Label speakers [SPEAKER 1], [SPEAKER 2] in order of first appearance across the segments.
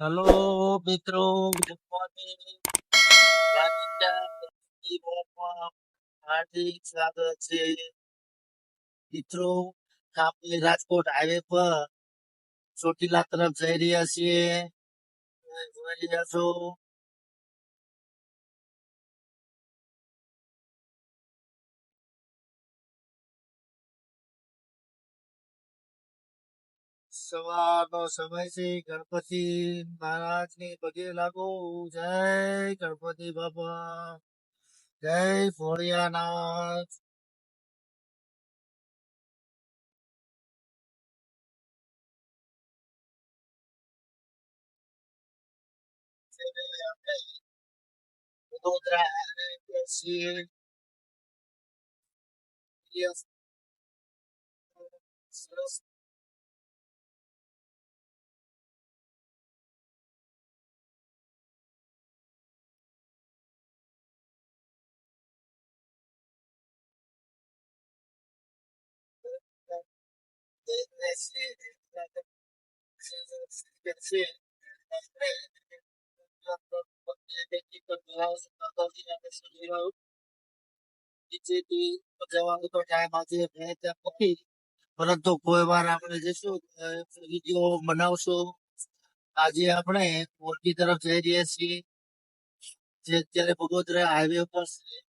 [SPEAKER 1] Hello મિત્રો good morning હાર્દિક સ્વાગત છે. મિત્રો, આપણે રાજકોટ હાઈવે પર ચોટીલા તરફ જઈ રહ્યા છીએ. જોઈ રહ્યા છો. સવારનો સમય છે. ગણપતિ મહારાજની પગે લાગો જય ગણપતિ બાપા. જય ભોળિયાનાથ. વડોદરા સરસ ટાઈમ આજે મેં ત્યાં પરંતુ કોઈ વાર આપણે જઈશું વીડિયો બનાવશું, આજે આપણે મોરબી તરફ જઈ રહ્યા છીએ. જે અત્યારે બગોદરા હાઈવે ઉપર છે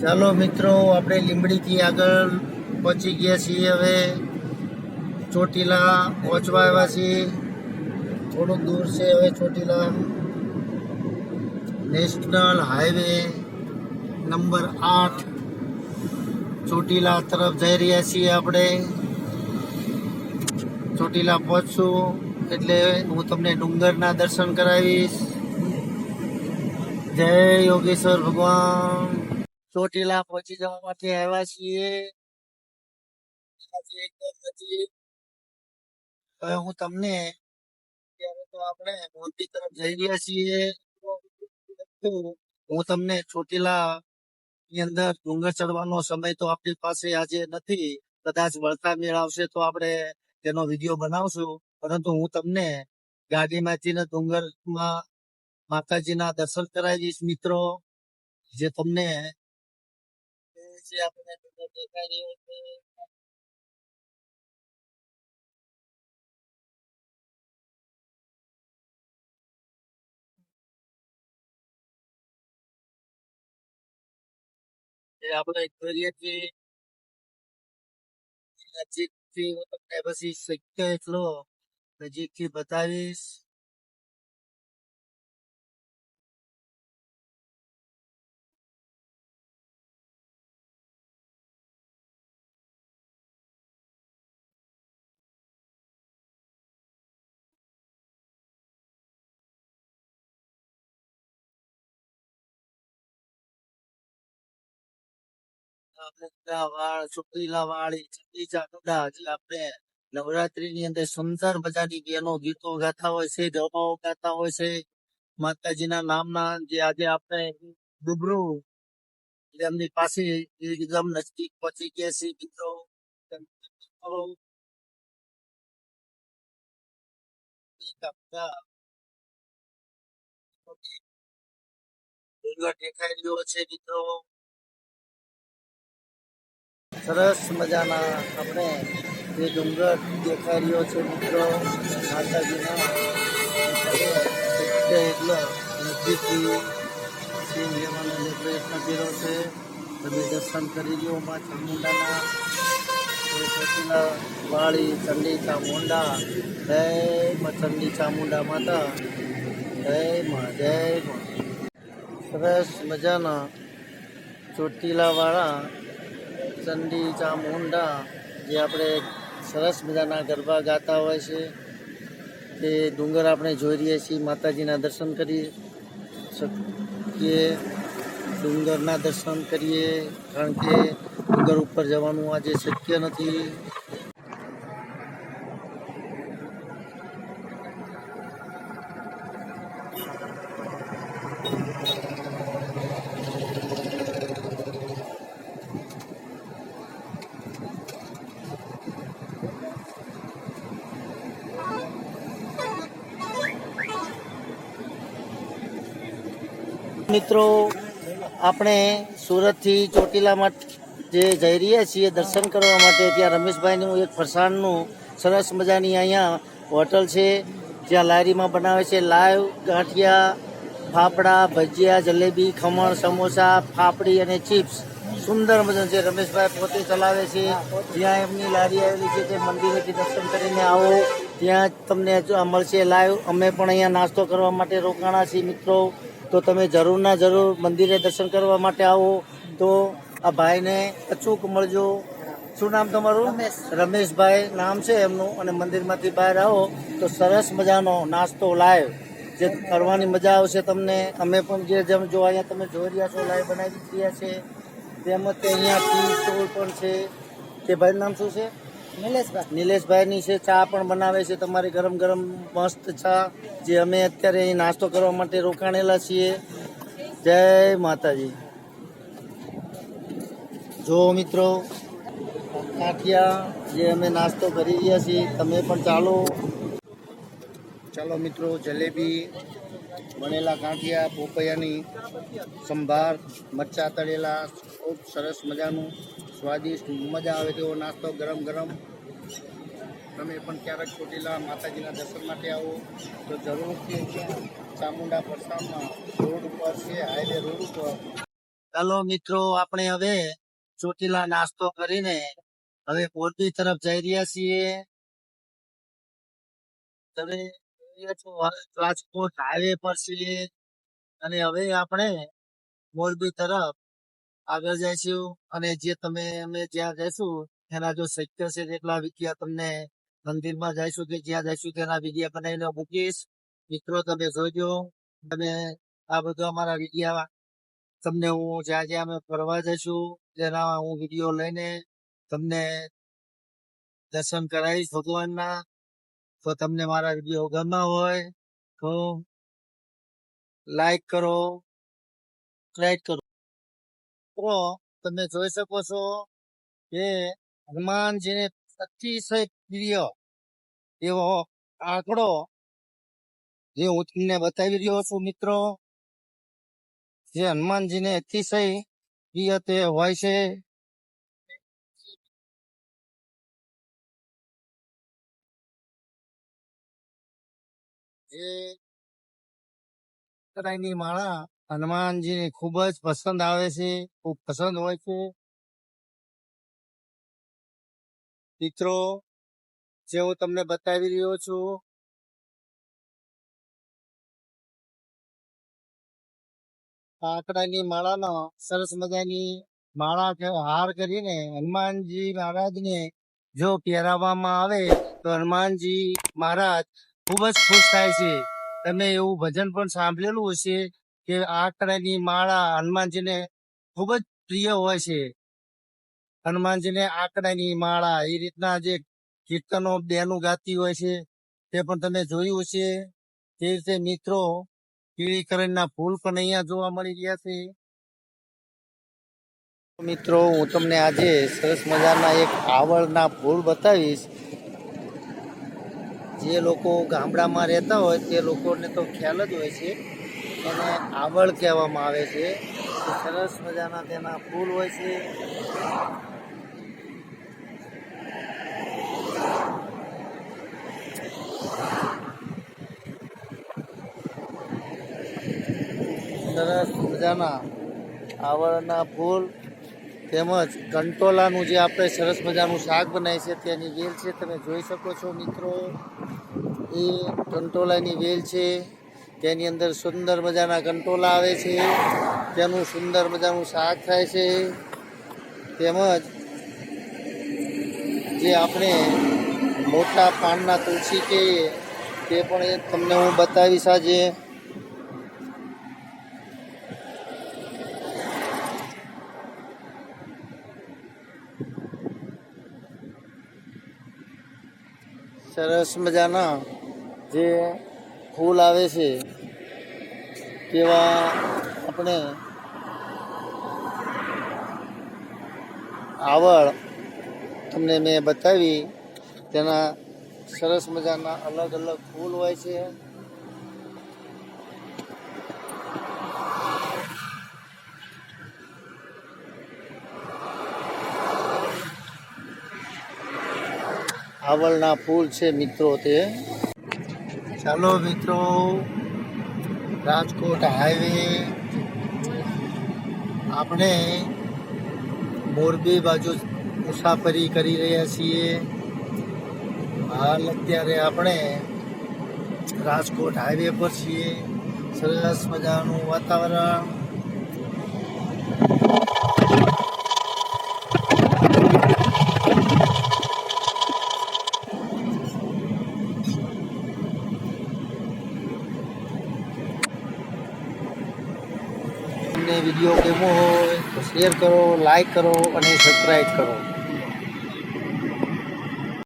[SPEAKER 1] ચાલો મિત્રો, આપણે લીંબડીથી આગળ પહોંચી ગયા છીએ. હવે ચોટીલા પહોંચવા આવ્યા છીએ. થોડુંક દૂર છે હવે ચોટીલા. નેશનલ હાઈવે નંબર આઠ. ચોટીલા તરફ જઈ રહ્યા છીએ આપણે. ચોટીલા પહોંચશું એટલે હું તમને ડુંગરના દર્શન કરાવીશ. જય યોગેશ્વર ભગવાન. ચોટીલા પહોંચી જવા માટે આવ્યા છીએ. હવે હું તમને ત્યારે તો આપણે મોરબી તરફ જઈ રહ્યા છીએ. હું તમને ચોટીલા ની અંદર ડુંગર ચડવાનો સમય તો આપણી પાસે આજે નથી. કદાચ વળતા મેળ આવશે તો આપણે તેનો વીડિયો બનાવશું. પરંતુ હું તમને ગાડીમાંથી ને ડુંગરમાં માતાજીના દર્શન કરાવીશ, મિત્રો. જે તમને જે આપણને દેખાઈ રહ્યો છે. આપણે કરીએ છીએ નજીકથી શક્ય એટલો નજીકથી બતાવીશ. મુક્તા વાળ ચંદી ચાંદા એટલે આપણે નવરાત્રી ની અંદર સુંદર મજાની બહેનો ગીતો ગાતા હોય છે ગરબાઓ ગાતા હોય છે. માતાજીના નામના જે આજે આપણે રૂબરૂ એમની પાસે એકદમ નજીક પહોંચી ગયા છે મિત્રો. દેખાઈ રહ્યો છે મિત્રો. સરસ મજાના આપણે જે ડુંગર દેખાઈ રહ્યો છે મિત્રો, માતાજીના. એટલે નજીકથી સીન લેવાનો જે પ્રયત્ન કર્યો છે, તમે દર્શન કરી લો માં ચામુંડાના ચોટીલા વાળી ચંડી ચામુંડા જય માં ચંડી ચામુંડા માતા. જય માં જય માં. સરસ મજાના ચોટીલા વાળા ચંડી ચામુંડા જે આપણે સરસ મજાના ગરબા ગાતા હોય છે, તે ડુંગર આપણે જોઈ રહ્યા છીએ, માતાજીના દર્શન કરી શકીએ, ડુંગરના દર્શન કરીએ, કારણ કે ડુંગર ઉપર જવાનું આજે શક્ય નથી. મિત્રો, આપણે સુરતથી ચોટીલામાં જે જઈ રહ્યા છીએ દર્શન કરવા માટે, ત્યાં રમેશભાઈનું એક ફરસાણનું સરસ મજાની અહીંયા હોટલ છે, જ્યાં લારીમાં બનાવે છે લાઈવ ગાંઠિયા, ફાફડા, ભજીયા, જલેબી, ખમણ, સમોસા, ફાફડી અને ચિપ્સ. સુંદર મજાનું છે. રમેશભાઈ પોતે ચલાવે છે. જ્યાં એમની લારી આવેલી છે તે મંદિરેથી દર્શન કરીને આવો. ત્યાં તમને મળશે લાઈવ. અમે પણ અહીંયા નાસ્તો કરવા માટે રોકાણા છીએ મિત્રો. તો તમે જરૂર ના જરૂર મંદિરે દર્શન કરવા માટે આવો. તો આ ભાઈને અચૂક મળજો. શું નામ તમારું? રમેશભાઈ નામ છે એમનું અને મંદિરમાંથી બહાર આવો. તો સરસ મજાનો નાસ્તો લાઈવ. જે કરવાની મજા આવશે તમને. અમે પણ જે જેમ જો અહીંયા તમે જોઈ રહ્યા છો લાઈવ બનાવી રહ્યા છે. તેમજ તે અહીંયા ટી સ્ટોલ પણ છે. તે ભાઈનું નામ શું છે? નિલેશભાઈ. નિલેશભાઈની છે, ચા પણ બનાવે છે, તમારી ગરમ ગરમ મસ્ત ચા, જે અમે અત્યારે અહીં નાસ્તો કરવા માટે રોકાણેલા છીએ. જય માતાજી. જો મિત્રો, કાઠિયા જે અમે નાસ્તો કરી રહ્યા છીએ, તમે પણ ચાલો. ચાલો મિત્રો, જલેબી, બનેલા ગાંઠિયા પોપૈયાની સંભાર, મરચા તળેલા, ખૂબ સરસ મજાનું. સ્વાદિષ્ટ, મજા આવે તેવો નાસ્તો ગરમ ગરમ. તમે પણ ક્યારેક ચોટીલા માતાજીના દર્શન માટે આવો તો જરૂરથી ચામુંડા પરસામમાં રોડ ઉપર છે, હાઈવે રોડ ઉપર. ચાલો મિત્રો, આપણે હવે ચોટીલા નાસ્તો કરીને હવે મોરબી તરફ જઈ રહ્યા છીએ. તમે રાજકોટ હાઈવે પર છીએ. અને હવે આપણે મોરબી તરફ આગળ જઈશું અને જે તમે અમે જ્યાં જઈશું એના જો શક્ય છે તેટલા વિડીયા તમને મંદિરમાં જઈશું કે જ્યાં જઈશું તેના વિડીયા બનાવીને મૂકીશ. મિત્રો, તમે જોજો, તમે આ બધું અમારા વિડીયા તમને હું જ્યાં જ્યાં અમે ફરવા જઈશું તેના હું વીડિયો લઈને તમને દર્શન કરાવીશ ભગવાનના. તો તમને મારા વીડિયો ગમા હોય તો લાઈક કરો સબસ્ક્રાઇબ કરો. તો તમે જોઈ શકો છો કે હનુમાનજીને અતિશય પ્રિય એવો આંકડો જે હું તમને બતાવી રહ્યો છું મિત્રો, જે હનુમાનજીને અતિશય પ્રિય તે હોય છે. એ કડાઈની માળા હનુમાનજીને ખૂબ જ પસંદ આવે છે, ખૂબ પસંદ હોય છે. મિત્રો, જે હું તમને બતાવી રહ્યો છું કાકડાની માળાનો સરસ મજાની માળા હાર કરીને હનુમાનજી મહારાજને જો પહેરાવવામાં આવે, તો હનુમાનજી મહારાજ ખૂબ જ ખુશ થાય છે. તમે એવું ભજન પણ સાંભળેલું હશે કે આ કળાની માળા હનુમાનજીને ખૂબ જ પ્રિય હોય છે. હનુમાનજીને આકડાની માળા એ રીતના જે કીર્તનો બેનું ગાતી હોય છે, તે પણ તમે જોયું છે તે રીતે મિત્રો કીડીકરણના ફૂલ પણ અહીંયા જોવા મળી રહ્યા છે. મિત્રો, હું તમને આજે સરસ મજાના એક આવળના ફૂલ બતાવીશ. જે લોકો ગામડામાં રહેતા હોય તે લોકોને તો ખ્યાલ જ હોય છે. એને આવળ કહેવામાં આવે છે. સરસ મજાના તેના ફૂલ હોય છે. સરસ મજાના આવળના ફૂલ તેમજ કંટોલાનું જે આપણે સરસ મજાનું શાક બનાવીએ છીએ, તેની વેલ છે. તમે જોઈ શકો છો મિત્રો, એ કંટોલાની વેલ છે. તેની અંદર સુંદર મજાના કંટોલા આવે છે તેનું સુંદર મજાનું શાક થાય છે. તેમજ જે આપણે મોટા પાનના તુલસી કહીએ, તે પણ તમને હું બતાવીશ આજે. સરસ મજાના જે ફૂલ આવે છે, તેવા આપણે આવડ તમને મેં બતાવી, તેના સરસ મજાના અલગ અલગ ફૂલ હોય છે. આવળના ફૂલ છે મિત્રો તે. ચાલો મિત્રો, રાજકોટ હાઈવે આપણે મોરબી બાજુ મુસાફરી કરી રહ્યા છીએ. હાલ અત્યારે આપણે રાજકોટ હાઈવે પર છીએ. સરસ મજાનું વાતાવરણ તમને વીડિયો ગમ્યો હોય તો શેર કરો લાઈક કરો અને સબસ્ક્રાઈબ કરો.